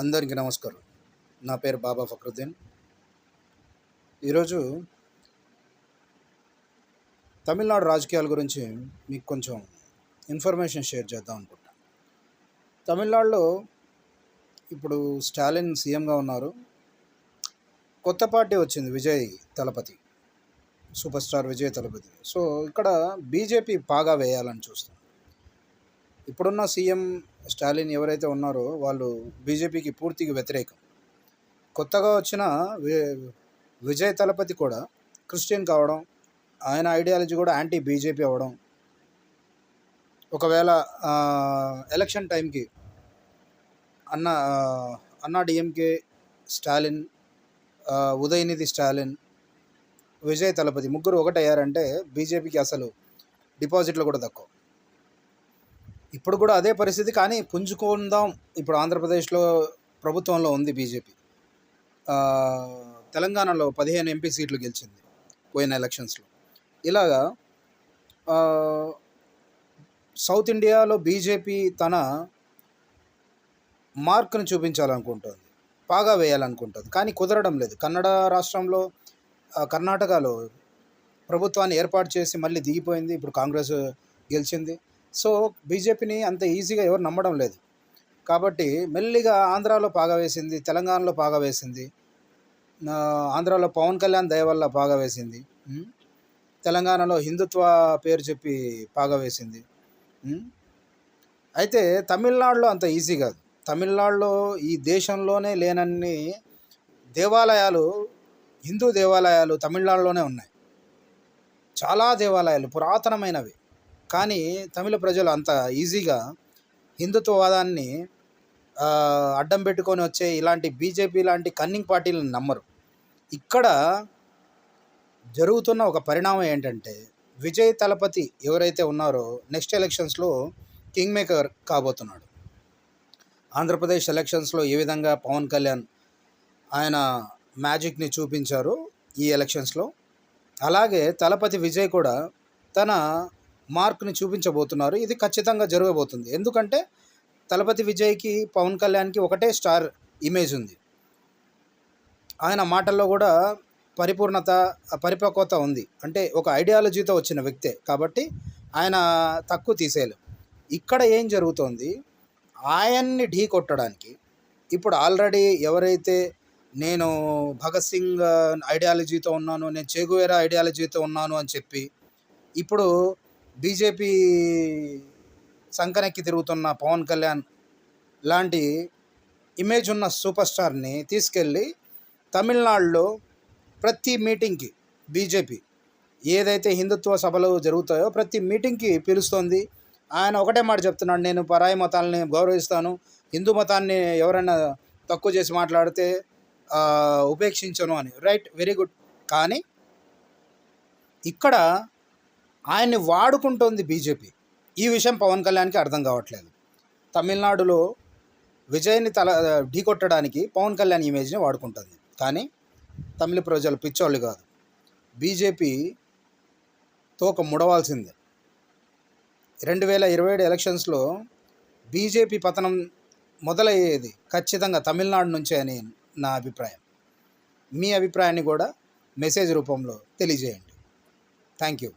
అందరికీ నమస్కారం. నా పేరు బాబా ఫక్రుద్దీన్. ఈరోజు తమిళనాడు రాజకీయాల గురించి మీకు కొంచెం ఇన్ఫర్మేషన్ షేర్ చేద్దాం అనుకుంటా. తమిళనాడులో ఇప్పుడు స్టాలిన్ సీఎంగా ఉన్నారు. కొత్త పార్టీ వచ్చింది Vijay Thalapathy super star Vijay Thalapathy. So ఇక్కడ బీజేపీ బాగా వేయాలని చూస్తుంది ఇప్పుడున్న సీఎం స్టాలిన్ ఎవరైతే ఉన్నారో వాళ్ళు బీజేపీకి పూర్తిగా వ్యతిరేకం. కొత్తగా వచ్చిన వి- విజయ్ తలపతి కూడా క్రిస్టియన్ కావడం ఆయన ఐడియాలజీ కూడా యాంటీ బీజేపీ అవ్వడం ఒకవేళ ఎలక్షన్ టైంకి అన్న అన్నా డిఎంకే స్టాలిన్ ఉదయనిధి స్టాలిన్ విజయ్ తలపతి ముగ్గురు ఒకటయ్యారంటే బీజేపీకి అసలు డిపాజిట్లు కూడా తక్కువ. ఇప్పుడు కూడా అదే పరిస్థితి కానీ పుంజుకుందాం. ఇప్పుడు ఆంధ్రప్రదేశ్లో ప్రభుత్వంలో ఉంది బీజేపీ. తెలంగాణలో పదిహేను ఎంపీ సీట్లు గెలిచింది పోయిన ఎలక్షన్స్లో. ఇలాగా సౌత్ ఇండియాలో బీజేపీ తన మార్క్ను చూపించాలనుకుంటుంది. పాగా వేయాలనుకుంటుంది. కానీ కుదరడం లేదు. కన్నడ రాష్ట్రంలో కర్ణాటకలో ప్రభుత్వాన్ని ఏర్పాటు చేసి మళ్ళీ దిగిపోయింది. ఇప్పుడు కాంగ్రెస్ గెలిచింది. సో బీజేపీని అంత ఈజీగా ఎవరు నమ్మడం లేదు. కాబట్టి మెల్లిగా ఆంధ్రాలో పాగా వేసింది తెలంగాణలో పాగా వేసింది ఆంధ్రాలో పవన్ కళ్యాణ్ దయ వల్ల పాగా వేసింది తెలంగాణలో హిందుత్వ పేరు చెప్పి పాగా వేసింది అయితే తమిళనాడులో అంత ఈజీ కాదు. తమిళనాడులో ఈ దేశంలోనే లేనన్ని దేవాలయాలు హిందూ దేవాలయాలు తమిళనాడులోనే ఉన్నాయి. చాలా దేవాలయాలు పురాతనమైనవి. కానీ తమిళ ప్రజలు అంత ఈజీగా హిందుత్వవాదాన్ని అడ్డం పెట్టుకొని వచ్చే ఇలాంటి బీజేపీ లాంటి కన్నింగ్ పార్టీలను నమ్మరు. ఇక్కడ జరుగుతున్న ఒక పరిణామం ఏంటంటే విజయ్ తలపతి ఎవరైతే ఉన్నారో నెక్స్ట్ ఎలక్షన్స్లో కింగ్ మేకర్ కాబోతున్నాడు. ఆంధ్రప్రదేశ్ ఎలక్షన్స్లో ఏ విధంగా పవన్ కళ్యాణ్ ఆయన మ్యాజిక్ని చూపించారు ఈ ఎలక్షన్స్లో. అలాగే తలపతి విజయ్ కూడా తన మార్క్ని చూపించబోతున్నారు. ఇది ఖచ్చితంగా జరగబోతుంది. ఎందుకంటే తలపతి విజయ్కి పవన్ కళ్యాణ్కి ఒకటే స్టార్ ఇమేజ్ ఉంది. ఆయన మాటల్లో కూడా పరిపూర్ణత పరిపక్వత ఉంది. అంటే ఒక ఐడియాలజీతో వచ్చిన వ్యక్తే కాబట్టి ఆయన తక్కువ తీసేయలేం. ఇక్కడ ఏం జరుగుతోంది? ఆయన్ని ఢీ కొట్టడానికి ఇప్పుడు ఆల్రెడీ ఎవరైతే నేను భగత్ సింగ్ ఐడియాలజీతో ఉన్నాను నేను చేగువేరా ఐడియాలజీతో ఉన్నాను అని చెప్పి ఇప్పుడు బీజేపీ సంకనెక్కి తిరుగుతున్న పవన్ కళ్యాణ్ లాంటి ఇమేజ్ ఉన్న సూపర్ స్టార్ని తీసుకెళ్ళి తమిళనాడులో ప్రతి మీటింగ్కి బీజేపీ ఏదైతే హిందుత్వ సభలు జరుగుతాయో ప్రతి మీటింగ్కి పిలుస్తోంది. ఆయన ఒకటే మాట చెప్తున్నాడు నేను పరాయి మతాలని గౌరవిస్తాను. హిందూ మతాన్ని ఎవరైనా తక్కువ చేసి మాట్లాడితే ఉపేక్షించను అని. Right very good. కానీ ఇక్కడ ఆయన్ని వాడుకుంటోంది బీజేపీ. ఈ విషయం పవన్ కళ్యాణ్కి అర్థం కావట్లేదు. తమిళనాడులో విజయ్ని తల ఢీకొట్టడానికి పవన్ కళ్యాణ్ ఇమేజ్ని వాడుకుంటుంది. కానీ తమిళ ప్రజలు పిచ్చోళ్ళు కాదు. బీజేపీ తోక ముడవాల్సిందే. రెండు వేల ఇరవై ఏడు ఎలక్షన్స్లో బీజేపీ పతనం మొదలయ్యేది ఖచ్చితంగా తమిళనాడు నుంచే అని నా అభిప్రాయం. మీ అభిప్రాయాన్ని కూడా మెసేజ్ రూపంలో తెలియజేయండి. Thank you.